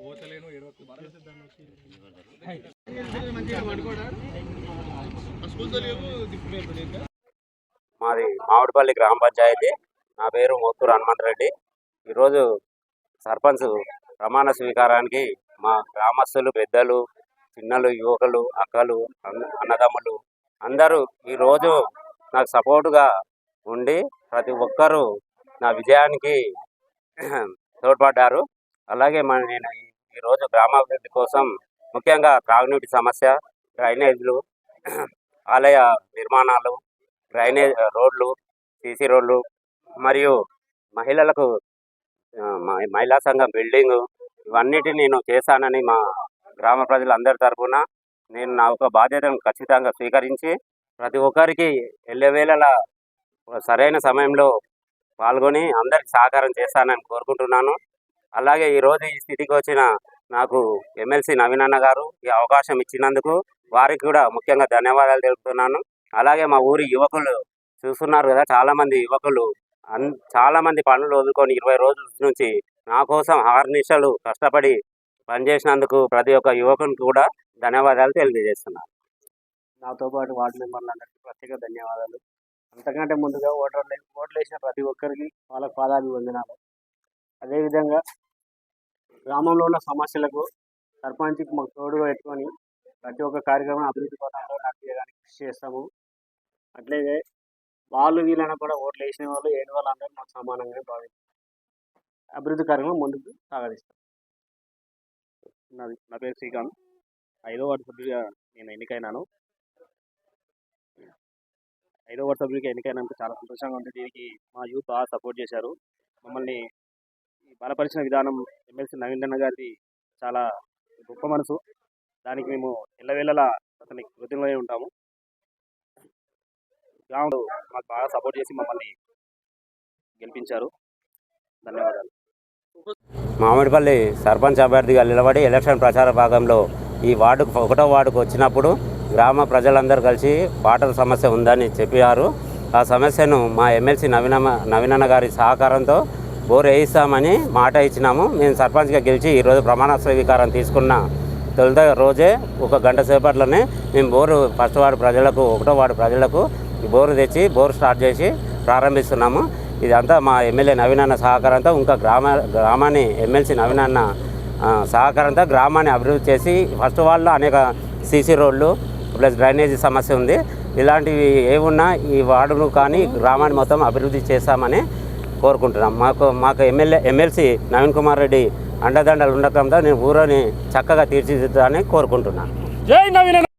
పోతలేను మాది మామిడిపల్లి గ్రామ పంచాయతీ. నా పేరు మోత్తూరు హనుమంత్ రెడ్డి. ఈరోజు సర్పంచ్ ప్రమాణ స్వీకారానికి మా గ్రామస్తులు పెద్దలు చిన్నలు యువకులు అక్కలు అన్న- అన్నదమ్ములు అందరూ ఈరోజు నాకు సపోర్టుగా ఉండి ప్రతి ఒక్కరూ నా విజయానికి తోడ్పడ్డారు. అలాగే మన నేను ఈ- ఈరోజు గ్రామాభివృద్ధి కోసం ముఖ్యంగా త్రాగునీటి సమస్య డ్రైనేజీలు ఆలయ నిర్మాణాలు డ్రైనేజ్ రోడ్లు సీసీ రోడ్లు మరియు మహిళలకు మహిళా సంఘం బిల్డింగ్ ఇవన్నిటిని నేను చేశానని మా గ్రామ ప్రజలందరి తరఫున నేను నా ఒక బాధ్యతను ఖచ్చితంగా స్వీకరించి ప్రతి ఒక్కరికి ఎల్లవేళలా సరైన సమయంలో పాల్గొని అందరికి సహకారం చేస్తానని కోరుకుంటున్నాను. అలాగే ఈరోజు ఈ స్థితికి వచ్చిన నాకు ఎమ్మెల్సీ నవీనన్న గారు ఈ అవకాశం ఇచ్చినందుకు వారికి కూడా ముఖ్యంగా ధన్యవాదాలు తెలుపుతున్నాను. అలాగే మా ఊరి యువకులు చూస్తున్నారు కదా చాలామంది యువకులు అన్ చాలా మంది పనులు వదులుకొని ఇరవై రోజుల నుంచి నా కోసం నిమిషాలు కష్టపడి పనిచేసినందుకు ప్రతి ఒక్క యువకునికి కూడా ధన్యవాదాలు తెలియజేస్తున్నాను. నాతో పాటు వార్డు మెంబర్లందరికీ ప్రత్యేక ధన్యవాదాలు. అంతకంటే ముందుగా ఓటర్లు ఓట్లు వేసిన ప్రతి ఒక్కరికి వాళ్ళకి పాదాభివందనాలు. అదేవిధంగా గ్రామంలో ఉన్న సమస్యలకు సర్పంచ్కి మాకు తోడుగా పెట్టుకొని ప్రతి ఒక్క కార్యక్రమం అభివృద్ధి పథంలో నడిపించడానికి కృషి చేస్తాము. అట్లాగే వాళ్ళు వీళ్ళైనా కూడా ఓట్లు వేసిన వాళ్ళు ఏడు వాళ్ళు అందరూ మాకు సమానంగానే భావిస్తాం అభివృద్ధి కార్యక్రమం ముందుకు సాగదిస్తాం. నాది నా పేరు శ్రీకాంత్. ఐదో వార్డు సభ్యుడిగా నేను ఎన్నికైనాను. ఐదో వార్డు సభ్యుడిగా ఎన్నికైనందుకు చాలా సంతోషంగా ఉంది. దీనికి మా యూత్ బాగా సపోర్ట్ చేశారు. మమ్మల్ని ఈ బలపరిచిన విధానం ఎమ్మెల్సీ నవీన్ గారిది చాలా గొప్ప మనసు. దానికి మేము ఎల్లవేళలా అతనికి కృతజ్ఞులై ఉంటాము. గ్రౌండ్ మాకు బాగా సపోర్ట్ చేసి మమ్మల్ని గెలిపించారు. ధన్యవాదాలు. మామిడిపల్లి సర్పంచ్ అభ్యర్థిగా నిలబడి ఎలక్షన్ ప్రచార భాగంలో ఈ వార్డుకు ఒకటో వార్డుకు వచ్చినప్పుడు గ్రామ ప్రజలందరూ కలిసి వాటర్ సమస్య ఉందని చెప్పారు. ఆ సమస్యను మా ఎమ్మెల్సీ నవీన నవీనన్న గారి సహకారంతో బోర్ వేయిస్తామని మాట ఇచ్చినాము. మేము సర్పంచ్గా గెలిచి ఈరోజు ప్రమాణ స్వీకారం తీసుకున్న తొలుత రోజే ఒక గంట సేపట్లోనే మేము బోరు ఫస్ట్ వార్డు ప్రజలకు ఒకటో వార్డు ప్రజలకు ఈ బోరు తెచ్చి బోరు స్టార్ట్ చేసి ప్రారంభిస్తున్నాము. ఇదంతా మా ఎమ్మెల్యే నవీనన్న సహకారంతో ఇంకా గ్రామ గ్రామాన్ని ఎమ్మెల్సీ నవీనన్న సహకారంతో గ్రామాన్ని అభివృద్ధి చేసి ఫస్ట్ వాళ్ళలో అనేక సీసీ రోడ్లు ప్లస్ డ్రైనేజీ సమస్య ఉంది. ఇలాంటివి ఏమున్నా ఈ వార్డును కానీ గ్రామాన్ని మొత్తం అభివృద్ధి చేస్తామని కోరుకుంటున్నాం. మాకు మాకు ఎమ్మెల్యే ఎమ్మెల్సీ నవీన్ కుమార్ రెడ్డి అండదండలు ఉండటంతో నేను ఊరిని చక్కగా తీర్చిదిద్దాలని కోరుకుంటున్నాను. జై నవీన